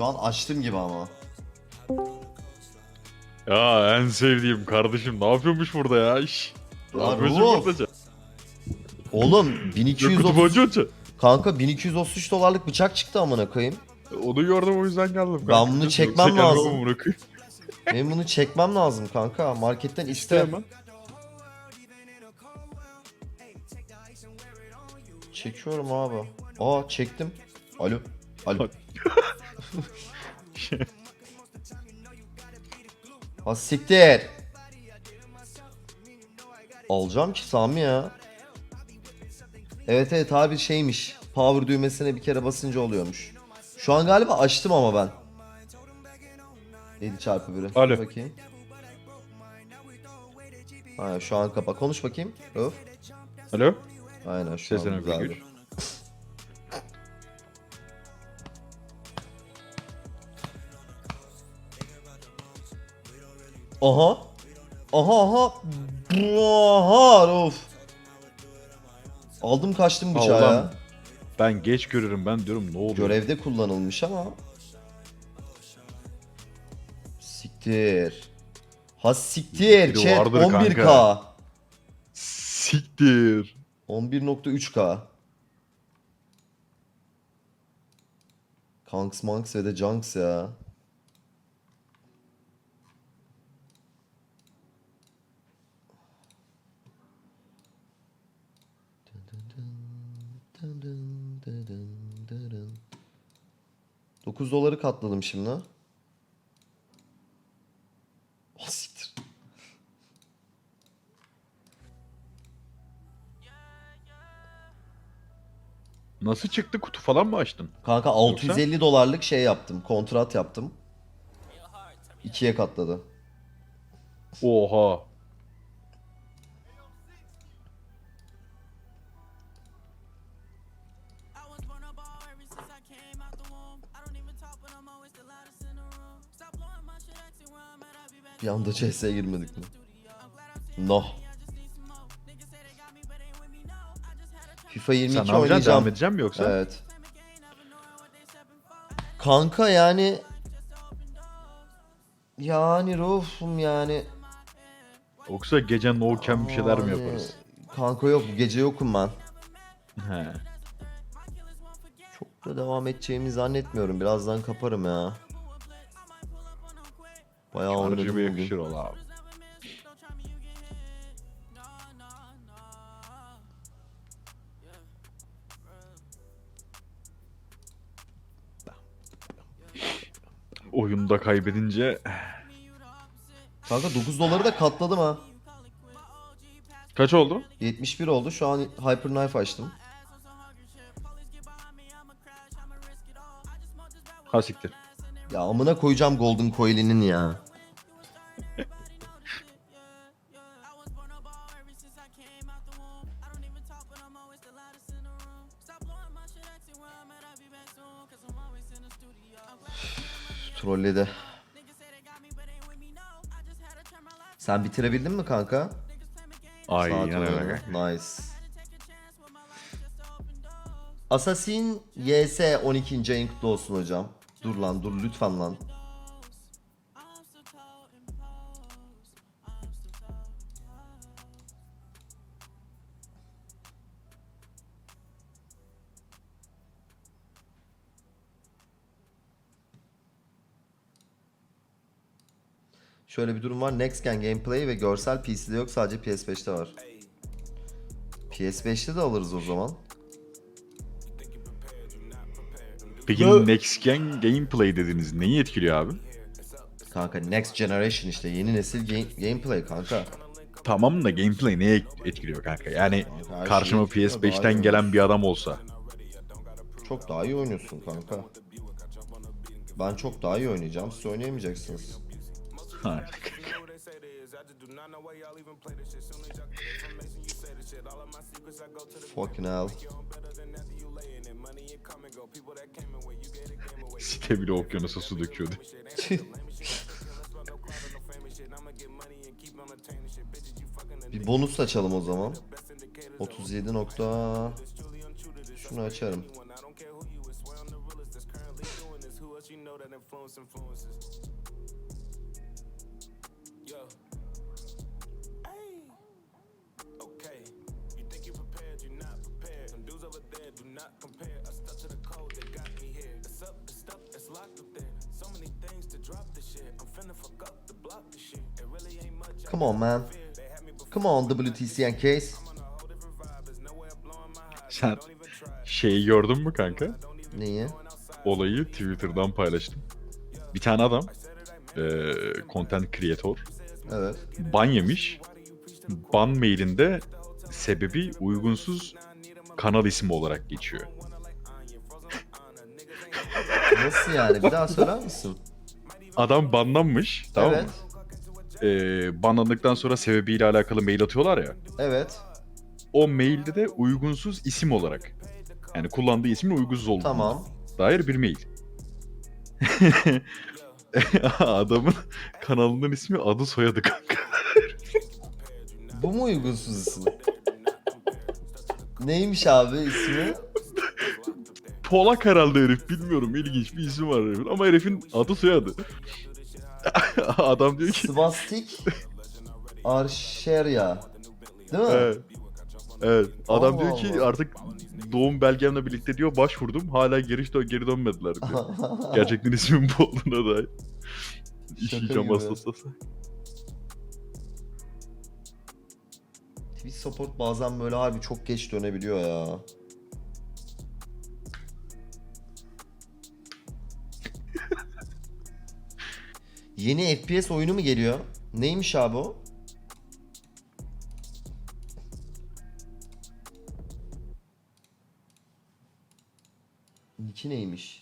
Şu an açtım gibi ama. Ya en sevdiğim kardeşim ne yapıyormuş burada ya iş? Ne Ya yapıyorsun Ruh. burada? Oğlum 1230 kutup hoca. kanka 1233 dolarlık bıçak çıktı amına koyayım. Onu gördüm o yüzden geldim. Ben bunu Yoksa çekmem gelmem lazım. amına koyayım. Benim bunu çekmem lazım kanka. Marketten iste. Hemen. Çekiyorum abi. Aa çektim. Alo. Alo. ha siktir. Alacağım ki Sami ya. Evet evet abi şeymiş. Power düğmesine bir kere basınca oluyormuş. Şu an galiba açtım ama ben. 7 çarpı 1'i. Alo. Bakayım. Aynen şu an kapa. Konuş bakayım. Öf. Alo. Aynen şu Sesine an güzeldi. Aha. Aha aha. Aha of. Aldım kaçtım bıçağı Allah'ım. ya. Ben geç görürüm ben diyorum ne oluyor? Görevde kullanılmış ama. Siktir. Ha siktir. Biri Chat vardır 11k. kanka. Siktir. 11.3k. Kanks Manks ve de Junks ya. Dokuz doları katladım şimdi. Oh, siktir. Nasıl çıktı kutu falan mı açtın? Kanka 650 dolarlık şey yaptım. Kontrat yaptım. İkiye katladı. Oha. Bir anda CS'ye girmedik mi? No. FIFA 22 Sen ne yapacaksın? oynayacağım. Devam edeceğim mi yoksa? Evet. Kanka yani yani ruhum yani Yoksa gece no-cam bir şeyler mi Yani, yaparız? Kanka yok bu gece yokum ben. He. Çok da devam edeceğimi zannetmiyorum. Birazdan kaparım ya. Bayağı oynadım bugün. yakışır ol abi. Oyunda kaybedince Kanka 9 doları da katladım ha. kaç oldu? 71 oldu. Şu an Hyper Knife açtım. Ha siktir. Ya amına koyacağım Golden Coil'inin ya. Trolledi. Sen bitirebildin mi kanka? Saat öyle. Nice. Assassin YS 12. ayın kutlu olsun hocam. Dur lan dur lütfen lan. Şöyle bir durum var. Next Gen gameplay ve görsel PC'de yok sadece PS5'te var. PS5'te de alırız o zaman. Peki Next Gen Gameplay dediniz neyi etkiliyor abi? Kanka Next Generation işte yeni nesil game- gameplay kanka. Tamam da gameplay neye etkiliyor kanka? Yani Her karşıma şeyi etkiliyor, daha iyi PS5'ten gelen bir adam olsa. Çok daha iyi oynuyorsun kanka. Ben çok daha iyi oynayacağım. Siz oynayamayacaksınız. Ha. Fucking hell. Site bile okyanusa su döküyordu. bir bonus açalım o zaman. 37 nokta... Şunu açarım. Yo. Hey. Okay. You think you prepared, you're not prepared. Them dudes over there do not compare. I stuck to the code that got me here. It's up, it's stuck, it's locked up there. So many things to drop this shit. I'm finna fuck up the block this shit. It really ain't much. Come on man. Come on WTCN case. Sen şeyi gördün mü kanka? Neyi? Olayı Twitter'dan paylaştım. Bir tane adam eee content creator Evet. ban yemiş. Ban mailinde sebebi uygunsuz kanal ismi olarak geçiyor. Nasıl yani? Bir daha söyler misin? Adam banlanmış tamam evet. mı? Eee banlandıktan sonra sebebiyle alakalı mail atıyorlar ya. Evet. O mailde de uygunsuz isim olarak. Yani kullandığı ismin uygunsuz olduğunu Tamam. dair bir mail. Adamın kanalının ismi adı soyadı kanka. Bu mu uygunsuz isim? Neymiş abi ismi? Polak herhalde herif bilmiyorum ilginç bir isim var herifin ama herifin adı soyadı. Adam diyor ki Svastik Arşerya. Değil mi? evet. Evet. Adam Allah diyor ki Allah. artık doğum belgemle birlikte diyor başvurdum hala geri dön geri dönmediler diyor. Gerçekten ismin bu olduğuna dair. İşeyeceğim gibi. hastası. Twitch support bazen böyle harbi çok geç dönebiliyor ya. Yeni FPS oyunu mu geliyor? Neymiş abi o? Neymiş?